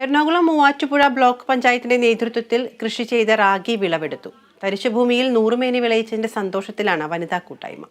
Ernakulam Muvattupuzha block പഞ്ചായത്തിന്റെ നേതൃത്വത്തിൽ കൃഷി ചെയ്ത റാഗി വിളവെടുത്തു. തരിശുഭൂമിയിൽ നൂറുമേനി വിളയിച്ചതിന്റെ സന്തോഷത്തിലാണ് വനിതാ കൂട്ടായ്മ.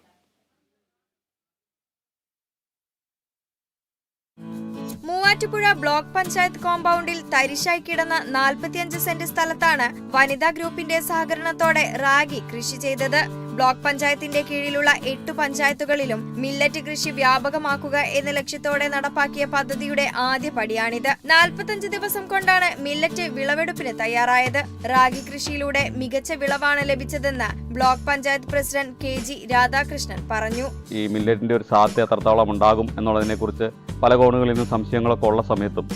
മൂവാറ്റുപുഴ ബ്ലോക്ക് പഞ്ചായത്ത് കോമ്പൗണ്ടിൽ തരിശായി കിടന്ന നാൽപ്പത്തിയഞ്ച് സെന്റ് സ്ഥലത്താണ് വനിതാ ഗ്രൂപ്പിന്റെ സഹകരണത്തോടെ റാഗി കൃഷി ചെയ്തത്. ബ്ലോക്ക് പഞ്ചായത്തിന്റെ കീഴിലുള്ള എട്ട് പഞ്ചായത്തുകളിലും മില്ലറ്റ് കൃഷി വ്യാപകമാക്കുക എന്ന ലക്ഷ്യത്തോടെ നടപ്പാക്കിയ പദ്ധതിയുടെ ആദ്യ പടിയാണിത്. നാൽപ്പത്തഞ്ച് ദിവസം കൊണ്ടാണ് മില്ലറ്റ് വിളവെടുപ്പിന് തയ്യാറായത്. റാഗി കൃഷിയിലൂടെ മികച്ച വിളവാണ് ലഭിച്ചതെന്ന് block panchayat president K G Radhakrishnan പറഞ്ഞു. ഈ മില്ലറ്റിന്റെ ഒരു സാധ്യത എത്രത്തോളം ഉണ്ടാകും എന്നുള്ളതിനെക്കുറിച്ച് പല കോണുകളിൽ നിന്നും സംശയങ്ങളൊക്കെ ഉള്ള സമയത്തും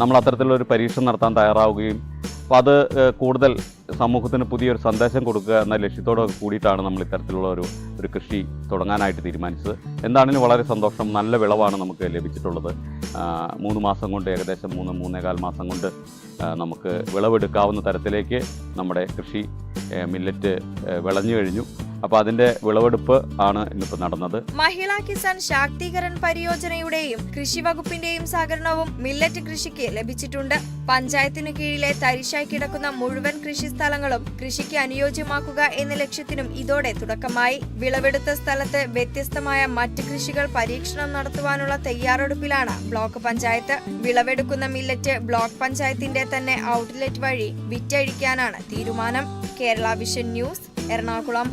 നമ്മൾ അത്തരത്തിലുള്ള ഒരു പരീക്ഷണം നടത്താൻ തയ്യാറാവുകയും അപ്പോൾ അത് കൂടുതൽ സമൂഹത്തിന് പുതിയൊരു സന്ദേശം കൊടുക്കുക എന്ന ലക്ഷ്യത്തോടെ കൂടിയിട്ടാണ് നമ്മൾ ഇത്തരത്തിലുള്ള ഒരു ഒരു കൃഷി തുടങ്ങാനായിട്ട് തീരുമാനിച്ചത്. എന്താണെങ്കിലും വളരെ സന്തോഷം നല്ല വിളവാണ് നമുക്ക് ലഭിച്ചിട്ടുള്ളത്. മൂന്ന് മാസം കൊണ്ട് ഏകദേശം മൂന്ന് മൂന്നേകാൽ മാസം കൊണ്ട് നമുക്ക് വിളവെടുക്കാവുന്ന തരത്തിലേക്ക് നമ്മുടെ കൃഷി മില്ലറ്റ് വിളഞ്ഞു കഴിഞ്ഞു. അപ്പോൾ അതിന്റെ വിളവെടുപ്പ് ആണ് ഇന്നിപ്പോൾ നടന്നത്. മഹിളാ കിസാൻ ശാക്തീകരൺ പരിയോജനയുടെയും കൃഷി വകുപ്പിന്റെയും സഹകരണവും മില്ലറ്റ് കൃഷിക്ക് ലഭിച്ചിട്ടുണ്ട്. പഞ്ചായത്തിനു കീഴിലെ തരിശായി കിടക്കുന്ന മുഴുവൻ കൃഷി സ്ഥലങ്ങളും കൃഷിക്ക് അനുയോജ്യമാക്കുക എന്ന ലക്ഷ്യത്തിനും ഇതോടെ തുടക്കമായി. വിളവെടുത്ത സ്ഥലത്ത് വ്യത്യസ്തമായ മറ്റ് കൃഷികൾ പരീക്ഷണം നടത്തുവാനുള്ള തയ്യാറെടുപ്പിലാണ് ബ്ലോക്ക് പഞ്ചായത്ത്. വിളവെടുക്കുന്ന മില്ലറ്റ് ബ്ലോക്ക് പഞ്ചായത്തിന്റെ തന്നെ ഔട്ട്ലെറ്റ് വഴി വിറ്റഴിക്കാനാണ് തീരുമാനം. Kerala Vision News Ernakulam.